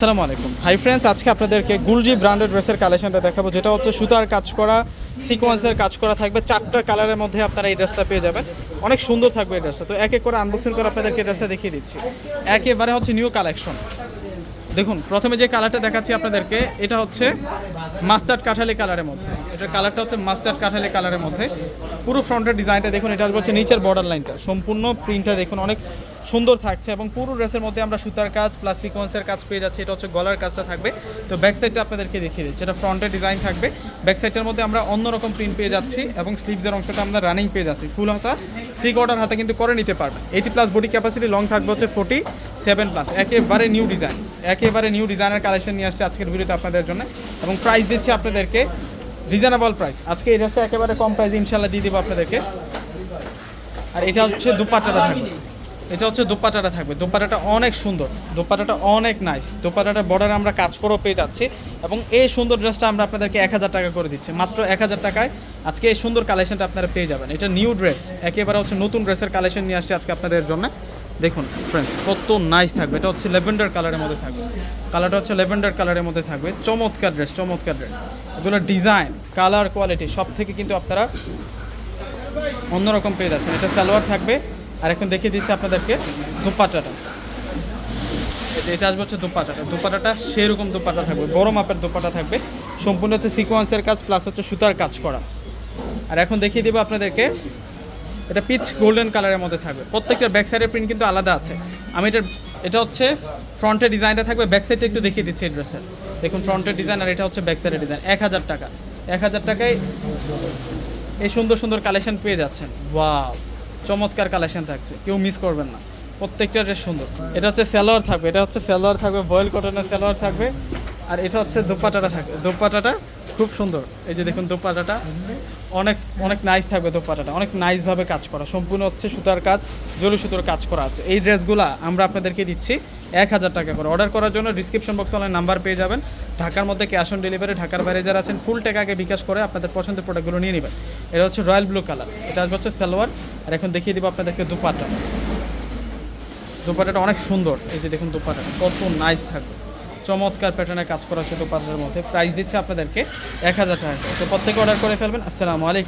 আসসালামু আলাইকুম। Hi friends আজকে আপনাদেরকে গুলজি ব্র্যান্ডেড ড্রেসের কালেকশনটা দেখাবো, যেটা হচ্ছে সুতার কাজ করা সিকোয়েন্সের কাজ করা থাকবে, চারটা কালারের মধ্যে আপনারা এই ড্রেসটা পেয়ে যাবেন। অনেক সুন্দর থাকবে এই ড্রেসটা তো এক এক করে আনবক্সিং করে আপনাদেরকে ড্রেসটা দেখিয়ে দিচ্ছি। একেবারে হচ্ছে নিউ কালেকশন দেখুন, প্রথমে যে কালারটা দেখাচ্ছি আপনাদেরকে, এটা হচ্ছে মাস্টার্ড কাঠালি কালারের মধ্যে। এটার কালারটা হচ্ছে মাস্টার্ড কাঠালি কালারের মধ্যে। পুরো ফ্রন্টের ডিজাইনটা দেখুন, এটা হচ্ছে নিচের বর্ডার লাইনটা সম্পূর্ণ প্রিন্টটা দেখুন, অনেক সুন্দর থাকছে এবং পুরো ড্রেসের মধ্যে আমরা সুতার কাজ প্লাস সিকোয়েন্সের কাজ পেয়ে যাচ্ছি। এটা হচ্ছে গলার কাজটা থাকবে। তো ব্যাক সাইডটা আপনাদেরকে দেখিয়ে দিচ্ছি। এটা ফ্রন্টের ডিজাইন থাকবে। ব্যাক সাইডের মধ্যে আমরা অন্যরকম প্রিন্ট পেয়ে যাচ্ছি এবং স্লিভসের অংশটা আমরা রানিং পেয়ে যাচ্ছি। ফুল হাতা থ্রি কোয়ার্টার হাতে কিন্তু করে নিতে পারবেন। Eighty plus body capacity long থাকবে হচ্ছে ফোর্টি সেভেন প্লাস একেবারে নিউ ডিজাইন একেবারে নিউ ডিজাইনের কালেকশন নিয়ে আসছে আজকের ভিডিওতে আপনাদের জন্য। এবং প্রাইস দিচ্ছি আপনাদেরকে রিজনেবল প্রাইস আজকে এই ড্রেসটা একেবারে কম প্রাইসে ইনশাল্লাহ দিয়ে দেবো আপনাদেরকে। আর এটা হচ্ছে দুপাট্টাটা থাকবে। এটা হচ্ছে দোপাটাটা থাকবে। দোপাটাটা অনেক সুন্দর। দোপাটাটা অনেক নাইস দোপাটাটা বর্ডারে আমরা কাজ করেও পেয়ে যাচ্ছি এবং এই সুন্দর ড্রেসটা আমরা আপনাদেরকে এক হাজার টাকা করে দিচ্ছি। মাত্র এক হাজার টাকায় আজকে এই সুন্দর কালেকশনটা আপনারা পেয়ে যাবেন। এটা নিউ ড্রেস একেবারে হচ্ছে নতুন ড্রেসের কালেকশন নিয়ে আসছে আজকে আপনাদের জন্য। দেখুন ফ্রেন্ডস কত নাইস থাকবে। এটা হচ্ছে লেভেন্ডার কালারের মধ্যে থাকবে। কালারটা হচ্ছে লেভেন্ডার কালারের মধ্যে থাকবে। চমৎকার ড্রেস চমৎকার ড্রেস এগুলো ডিজাইন কালার কোয়ালিটি সব থেকে কিন্তু আপনারা অন্যরকম পেয়ে যাচ্ছেন। এটা সালোয়ার থাকবে। আর এখন দেখিয়ে দিচ্ছি আপনাদেরকে দুপাটাটা। এটা আসবে হচ্ছে দুপাটাটা। দুপাটাটা সেরকম দুপাটা থাকবে, বড় মাপের দুপাটা থাকবে। সম্পূর্ণ হচ্ছে সিকোয়েন্সের কাজ প্লাস হচ্ছে সুতার কাজ করা। আর এখন দেখিয়ে দেবো আপনাদেরকে, এটা পিচ গোল্ডেন কালারের মধ্যে থাকবে। প্রত্যেকটা ব্যাক সাইডের প্রিন্ট কিন্তু আলাদা আছে। আমি এটা এটা হচ্ছে ফ্রন্টের ডিজাইনটা থাকবে ব্যাক সাইডটা একটু দেখিয়ে দিচ্ছি এই ড্রেসের দেখুন ফ্রন্টের ডিজাইন আর এটা হচ্ছে ব্যাক সাইডের ডিজাইন এক হাজার টাকা। এক হাজার টাকায় এই সুন্দর সুন্দর কালেকশন পেয়ে যাচ্ছেন। ওয়াও চমৎকার কালেকশন থাকছে। কেউ মিস করবেন না। প্রত্যেকটা ড্রেস সুন্দর। এটা হচ্ছে স্যালোয়ার থাকবে। এটা হচ্ছে স্যালোয়ার থাকবে বয়েল কটনের স্যালোয়ার থাকবে। আর এটা হচ্ছে দোপাটাটা থাকবে দোপাটাটা খুব সুন্দর। এই যে দেখুন দোপাটাটা। অনেক অনেক নাইস থাকবে দোপাটাটা। অনেক নাইসভাবে কাজ করা। সম্পূর্ণ হচ্ছে সুতার কাজ জরি সুতোর কাজ করা আছে। এই ড্রেসগুলো আমরা আপনাদেরকে দিচ্ছি এক হাজার টাকা করে। অর্ডার করার জন্য ডিসক্রিপশন বক্সে অনলাইন নাম্বার পেয়ে যাবেন। ঢাকার মধ্যে ক্যাশ অন ডেলিভারি ঢাকার বাইরে যারা আছেন ফুল টাকাকে বিকাশ করে আপনাদের পছন্দের প্রোডাক্টগুলো নিয়ে নেবেন। এটা হচ্ছে রয়্যাল ব্লু কালার এটা আসবে হচ্ছে সালোয়ার। আর এখন দেখিয়ে দিব আপনাদেরকে দুপাটা। দুপাটাটা অনেক সুন্দর। এই যে দেখুন দুপাটাটা কত নাইস থাকবে। চমৎকার প্যাটার্নে কাজ করা হচ্ছে দোকানের মধ্যে প্রাইস দিচ্ছে আপনাদেরকে এক হাজার টাকা। তো প্রত্যেকে অর্ডার করে ফেলবেন আসসালামু আলাইকুম